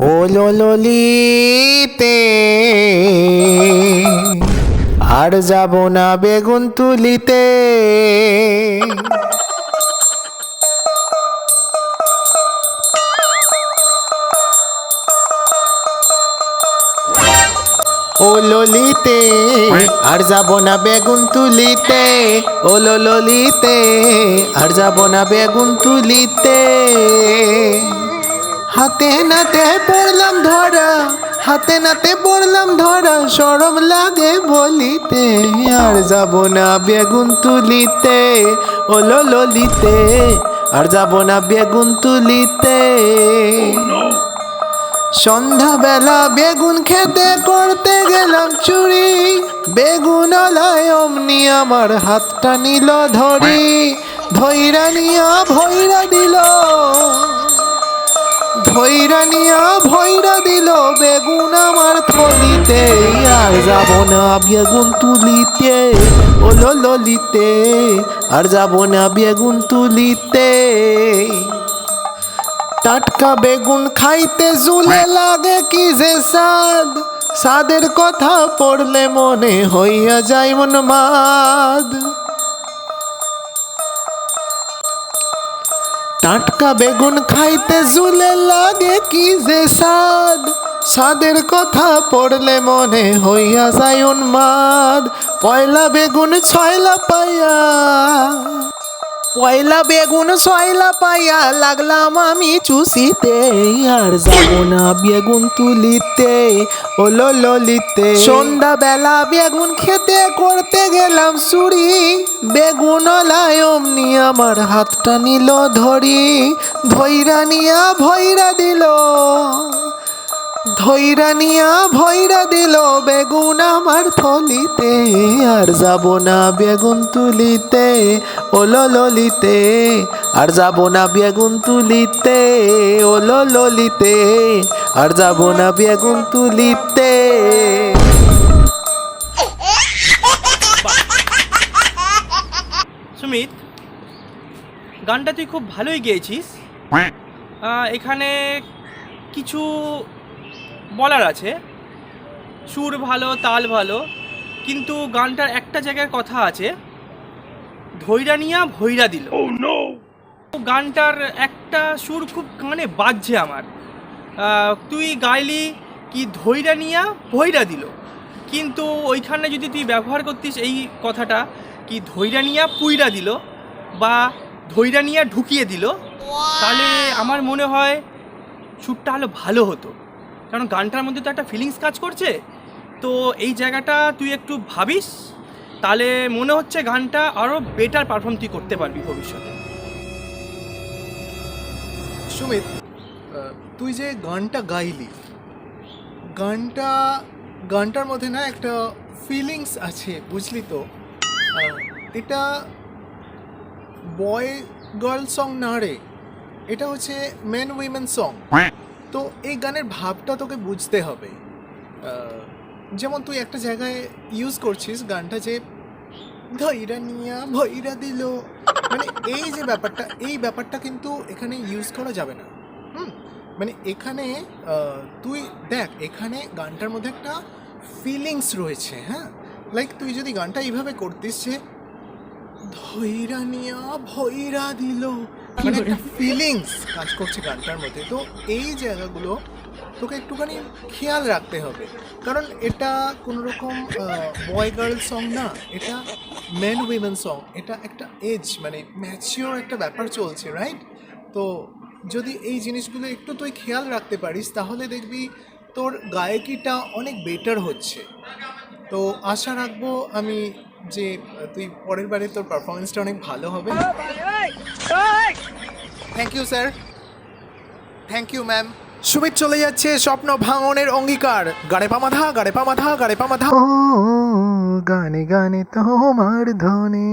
ও ললিতে আর যাব না বেগুন তুলিতে। ও ললিতে, আর যাব না বেগুন তুলিতে। ও ললিতে আর যাব না বেগুন তুলিতে। হাতে নাতে পড়লাম ধরা, হাতে নাতে পড়লাম ধরা, সরম লাগে বলিতে। আর যাব না বেগুন তুলিতে, ও ললিতে, আর যাব না বেগুন তুলিতে। সন্ধ্যাবেলা বেগুন খেতে করতে গেলাম চুরি, বেগুন আলায় অমনি আমার হাতটা নিল ধরি ধৈরা নিয়া ভৈরা দিল। ধৈরা নিয়া, ভৈরা দিল বেগুন আমার থলিতে। আর যাব না বেগুন তুলিতে, ও ললিতে। আর যাব না বেগুন তুলিতে। টাটকা বেগুন খাইতে জুলে লাগে কি যে স্বাদ? স্বাদের কথা পড়লে মনে হইয়া যায় মন মাদ। টাটকা বেগুন খাইতে জুলে লাগে কি যে স্বাদ? স্বাদের কথা পড়লে মনে হইয়া যায় উন্মাদ। পয়লা বেগুন ছয়লা পাইয়া পয়লা বেগুন সয়লা পাইয়া লাগলাম আমি চুষিতে, আর যাব না বেগুন তুলিতে, ও ললিতে। সন্ধ্যা বেলা বেগুন খেতে করতে গেলাম চুরি বেগুন অমনি আমার হাতটা নিল ধরি, ধৈরা নিয়া ভৈরা দিল। ধৈরা নিয়া ভৈরা দিল বেগুন আমার থলিতে। আর যাব না বেগুন তুলিতে ও ললিতে। আর যাব না বেগুন তুলিতে ও ললিতে। আর যাব না বেগুন তুলিতে। সুমিত গানটা তুই খুব ভালোই গেয়েছিস। এখানে কিছু বলার আছে সুর ভালো তাল ভালো কিন্তু গানটার একটা জায়গায় কথা আছে ধৈরা নিয়া ভৈরা দিল। গানটার একটা সুর খুব কানে বাজছে আমার। তুই গাইলি কি ধৈরা নিয়া ভৈরা দিল। কিন্তু ওইখানে যদি তুই ব্যবহার করতিস এই কথাটা কি ধৈরা নিয়া পুইরা দিল বা ধৈরা নিয়া ঢুকিয়ে দিল তাহলে আমার মনে হয় সুরটা আরও ভালো হতো। কারণ গানটার মধ্যে তো একটা ফিলিংস কাজ করছে। তো এই জায়গাটা তুই একটু ভাবিস, তাহলে মনে হচ্ছে গানটা আরও বেটার পারফর্ম তুই করতে পারবি ভবিষ্যতে। সুমিত তুই যে গানটা গাইলি, গানটা, গানটার মধ্যে না একটা ফিলিংস আছে, বুঝলি তো? এটা বয় গার্ল সং না রে, এটা হচ্ছে মেন উইমেন সং তো এই গানের ভাবটা তোকে বুঝতে হবে। যেমন তুই একটা জায়গায় ইউজ করছিস গানটা যে, ধৈরা নিয়া ভৈরা দিল। মানে এই যে ব্যাপারটা, এই ব্যাপারটা কিন্তু এখানে ইউজ করা যাবে না। হুম? মানে এখানে তুই দেখ, এখানে গানটার মধ্যে একটা ফিলিংস রয়েছে হ্যাঁ? লাইক তুই যদি গানটা এইভাবে করতিস যে, ধৈরা নিয়া ভৈরা দিল। মানে একটা ফিলিংস কাজ করছে গানটার মধ্যে। তো এই জায়গাগুলো তোকে একটুখানি খেয়াল রাখতে হবে। কারণ এটা কোনো রকম বয় গার্ল সং না এটা মেন উইমেন সং এটা একটা এজ মানে ম্যাচিওর একটা ব্যাপার চলছে রাইট তো যদি এই জিনিসগুলো একটু তুই খেয়াল রাখতে পারিস তাহলে দেখবি তোর গায়কিটা অনেক বেটার হচ্ছে। তো আশা রাখব আমি যে তুই পরের বারে তোর পারফরমেন্সটা অনেক ভালো হবে। Thank you sir thank you ma'am Sumit চলে যাচ্ছে স্বপ্ন ভাঙনের অঙ্গীকার। গাড়ে পা মাথা গাড়ে পা মাথা গাড়ে পা মাথা গানে গানে তোমার ধ্বনি।